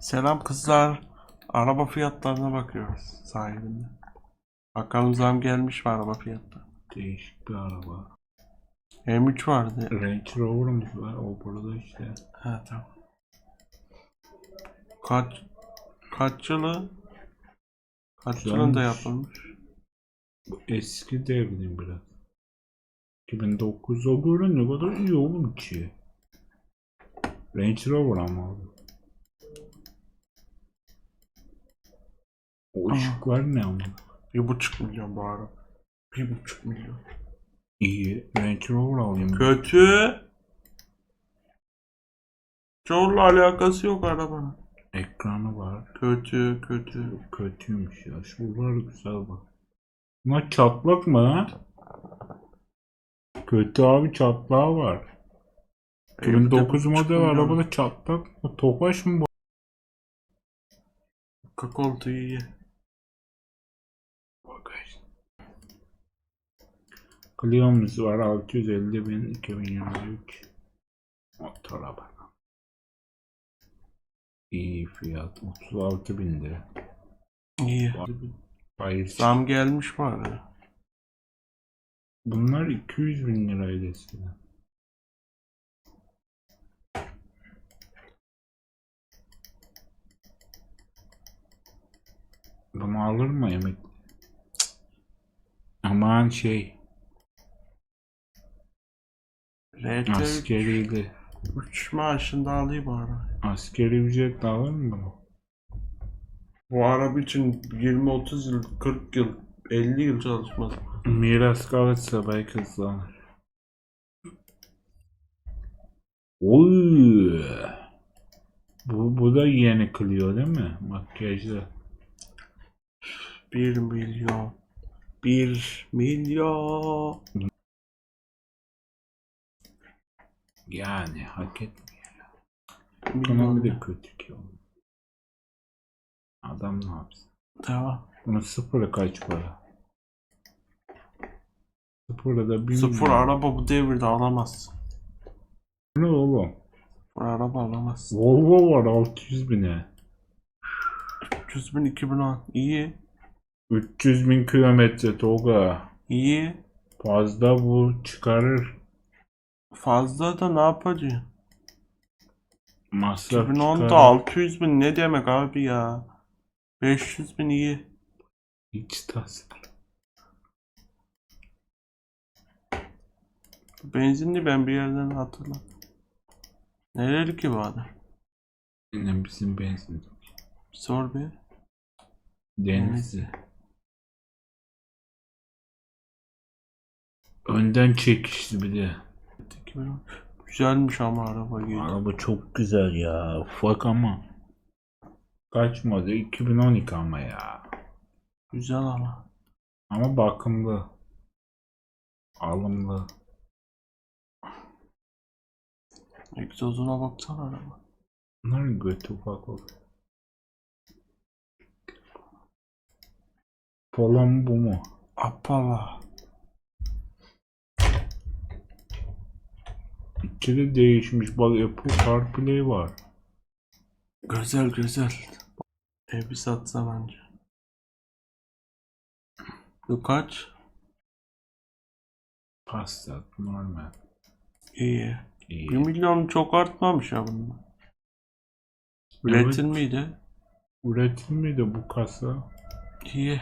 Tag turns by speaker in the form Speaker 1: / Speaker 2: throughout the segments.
Speaker 1: Selam kızlar. Araba fiyatlarına bakıyoruz sahibinde. Bakalım zam gelmiş mi araba fiyatları?
Speaker 2: Değişik bir araba.
Speaker 1: M3 vardı.
Speaker 2: Range Rover'ımız var. O burada işte.
Speaker 1: Ha tamam. Kaç kaç yılı? Kaç
Speaker 2: Güzelmiş.
Speaker 1: yılında yapılmış?
Speaker 2: Bu eski devrin biraz. 2009'a göre ne kadar iyi oğlum ki. Range Rover ama abi. O ışıklar ne ama?
Speaker 1: Bir buçuk milyon araba. Bir buçuk milyon.
Speaker 2: İyi. Range Rover alayım.
Speaker 1: Kötü. Çoğunla alakası yok arabanın.
Speaker 2: Ekranı var.
Speaker 1: Kötü kötü.
Speaker 2: Kötüymüş ya. Şuralar güzel bak. Bunlar çatlak mı lan? Kötü abi çatlağı var. 2009
Speaker 1: Evde bir buçuk
Speaker 2: model
Speaker 1: milyon.
Speaker 2: arabada çatlak mı? Tokaş mı bu?
Speaker 1: Arka koltuğu iyi.
Speaker 2: Clio'muz var 650 bin 2023. Motor araba. İyi fiyat 36 bin lira.
Speaker 1: İyi.
Speaker 2: Hayır.
Speaker 1: Zam gelmiş mi abi?
Speaker 2: Bunlar 200 bin liraydı eskiden. Bunu alır mı emekli? Aman şey
Speaker 1: RT
Speaker 2: askeriydi.
Speaker 1: 3 maaşında alayım bu araba.
Speaker 2: Askeri ücret alır mı?
Speaker 1: Bu araba için 20-30 yıl, 40 yıl, 50 yıl çalışmaz.
Speaker 2: Miras kalırsa belki hızlanır. Oy. Bu, bu da yeni Clio değil mi? Makyajlı.
Speaker 1: 1 milyon. 1 milyon.
Speaker 2: Yani hak etmiyor.
Speaker 1: milyon.
Speaker 2: Ekonomi de kötü ki oğlum. Adam ne yapsın?
Speaker 1: Tamam.
Speaker 2: Bunun sıfırı kaç para? Sıfırı da bir
Speaker 1: Sıfır
Speaker 2: milyon.
Speaker 1: araba bu devirde alamazsın.
Speaker 2: Ne oğlum?
Speaker 1: Sıfır araba alamazsın.
Speaker 2: Volvo var 600 bine.
Speaker 1: 300 bin 2010. İyi.
Speaker 2: 300 bin kilometre Toga.
Speaker 1: İyi.
Speaker 2: Fazla bu çıkarır.
Speaker 1: Fazla da ne yapacaksın?
Speaker 2: Masraf
Speaker 1: 2010'da
Speaker 2: çıkarır.
Speaker 1: 600 bin ne demek abi ya? 500 bin iyi.
Speaker 2: Hiç tasar.
Speaker 1: Benzinli ben bir yerden hatırladım. Nereli ki bu adam?
Speaker 2: Yine bizim benzin.
Speaker 1: Sor bir.
Speaker 2: Denizli. Önden çekişti bir de.
Speaker 1: 2010. Güzelmiş ama araba gibi.
Speaker 2: Araba çok güzel ya. Ufak ama. Kaç model? 2012 ama ya.
Speaker 1: Güzel ama.
Speaker 2: Ama bakımlı. Alımlı.
Speaker 1: Egzozuna baksana araba.
Speaker 2: Bunların götü ufak olur. Polo mu bu mu?
Speaker 1: Appala.
Speaker 2: İçi de değişmiş. Bak Apple CarPlay var.
Speaker 1: Güzel güzel. Evi satsam anca. Bu kaç?
Speaker 2: Passat normal.
Speaker 1: İyi.
Speaker 2: İyi.
Speaker 1: 1 milyon çok artmamış ya bunun.
Speaker 2: Evet.
Speaker 1: Üretim miydi?
Speaker 2: Üretim miydi bu kasa?
Speaker 1: İyi.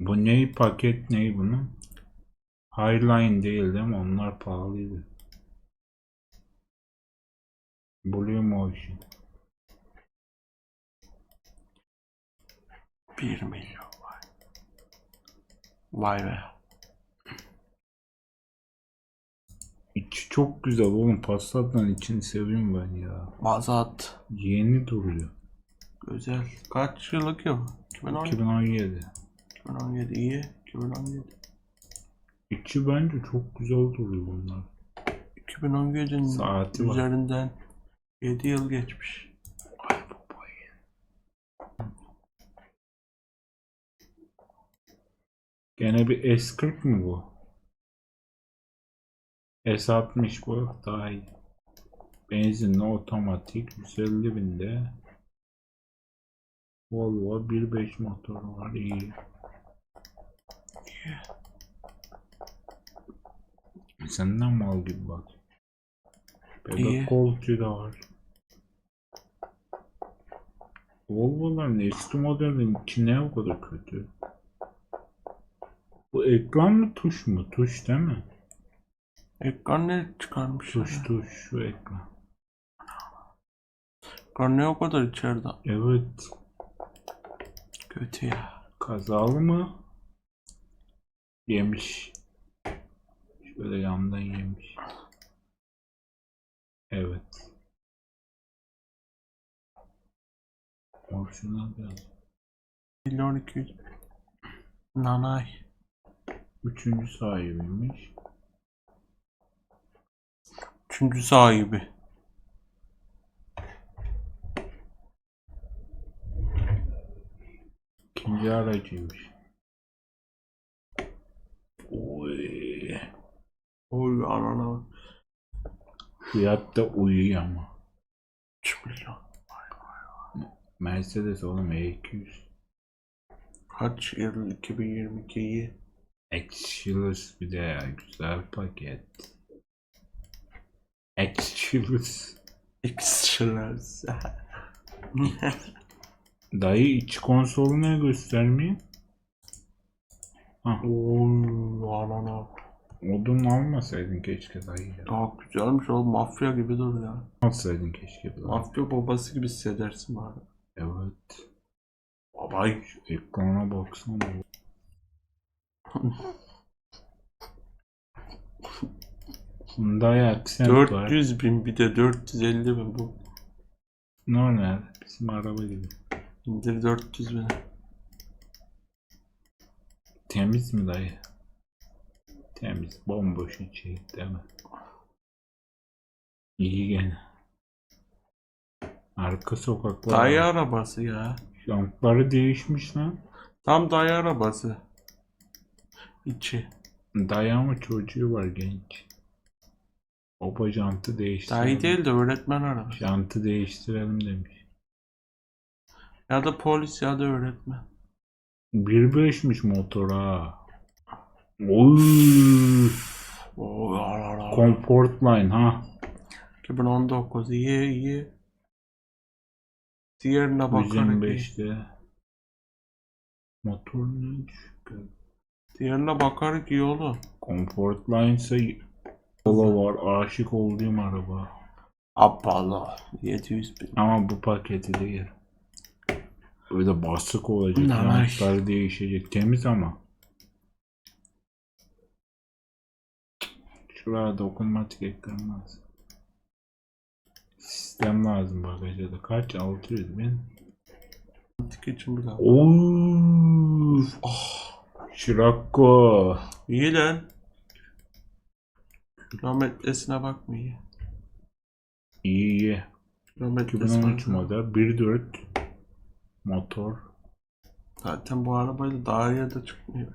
Speaker 2: Bu ney paket ney bunun? Highline değil değil mi? Onlar pahalıydı. Blue Motion.
Speaker 1: 1 milyon vay. Vay be.
Speaker 2: İçi çok güzel oğlum. Passat'tan içini seviyorum ben ya.
Speaker 1: Mazat.
Speaker 2: Yeni duruyor.
Speaker 1: Güzel. Kaç yıllık ya bu? 2010.
Speaker 2: 2017.
Speaker 1: 2017 iyi. 2017.
Speaker 2: İçi bence çok güzel duruyor bunlar.
Speaker 1: 2017'nin
Speaker 2: Saati var.
Speaker 1: üzerinden 7 yıl geçmiş.
Speaker 2: Ay babayı. Gene bir S40 mı bu? S60 bu daha iyi. Benzinli otomatik 150 binde. Volvo 1.5 motoru var iyi. Senden mal gibi bak. Bebek koltuğu da var. Volvo'ların eski modelin içi ne o kadar kötü? Bu ekran mı tuş mu? Tuş değil mi?
Speaker 1: Ekran ne çıkarmış?
Speaker 2: Tuş
Speaker 1: ya?
Speaker 2: tuş şu ekran.
Speaker 1: Ekran ne o kadar içeride?
Speaker 2: Evet.
Speaker 1: Kötü ya.
Speaker 2: Kazalı mı? Yemiş. Şöyle yandan yemiş. Evet. Orijinal biraz.
Speaker 1: Milyon iki yüz. Nanay.
Speaker 2: Üçüncü sahibiymiş.
Speaker 1: Üçüncü sahibi.
Speaker 2: İkinci aracıymış. Oy.
Speaker 1: Oy anana bak.
Speaker 2: Fiyat da uyuyor ama.
Speaker 1: 3 milyon.
Speaker 2: Mercedes oğlum E200.
Speaker 1: Kaç yıl 2022'yi?
Speaker 2: Exilus bir de ya güzel paket. Exilus.
Speaker 1: X-Shillers.
Speaker 2: Dayı iç konsolu ne göstermiyor? Ha,
Speaker 1: Oy anana.
Speaker 2: Odun almasaydın keşke dayı ya.
Speaker 1: Daha güzelmiş oğlum mafya gibi dur ya.
Speaker 2: Alsaydın keşke dayı.
Speaker 1: Mafya babası gibi hissedersin bari.
Speaker 2: Evet.
Speaker 1: Babay.
Speaker 2: Ekrana baksana. Hyundai Accent var.
Speaker 1: 400 bin bir de 450 bin bu.
Speaker 2: Normal. Bizim araba gibi.
Speaker 1: İndir 400 bin.
Speaker 2: Temiz mi dayı? Temiz. Bomboş içi değil mi? İyi gene. Arka sokaklar.
Speaker 1: Dayı arabası ya.
Speaker 2: Jantları değişmiş lan.
Speaker 1: Tam dayı arabası. İçi.
Speaker 2: Dayı ama çocuğu var genç. Baba jantı değiştirelim.
Speaker 1: Dayı değil de öğretmen arabası.
Speaker 2: Jantı değiştirelim demiş.
Speaker 1: Ya da polis ya da öğretmen.
Speaker 2: 1.5'miş motor ha. Oy. Comfort line ha.
Speaker 1: 2019 iyi iyi. Diğerine bakarak iyi.
Speaker 2: 125'te. Motor ne.
Speaker 1: Diğerine bakarak iyi oğlum.
Speaker 2: Comfort line ise Polo var. Aşık olduğum araba.
Speaker 1: Apollo 700 bin.
Speaker 2: Ama bu paketi değil. Öyle basık olacak.
Speaker 1: Nice.
Speaker 2: Jantlar değişecek. Temiz ama. Şuraya dokunmatik ekran lazım. Sistem lazım bagaja da. Kaç? 600 bin.
Speaker 1: Bir daha.
Speaker 2: Of.
Speaker 1: Oh,
Speaker 2: Scirocco.
Speaker 1: iyi lan. Kilometresine bakma iyi.
Speaker 2: İyi iyi.
Speaker 1: Kilometresi
Speaker 2: 2013
Speaker 1: var.
Speaker 2: model. 1.4 motor.
Speaker 1: Zaten bu arabayla daha iyi de çıkmıyor.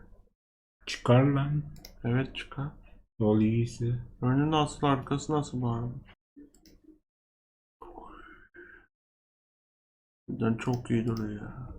Speaker 2: Çıkar lan.
Speaker 1: Evet çıkar.
Speaker 2: Yol iyiyse.
Speaker 1: Önü nasıl arkası nasıl araba? Birden çok iyi duruyor ya.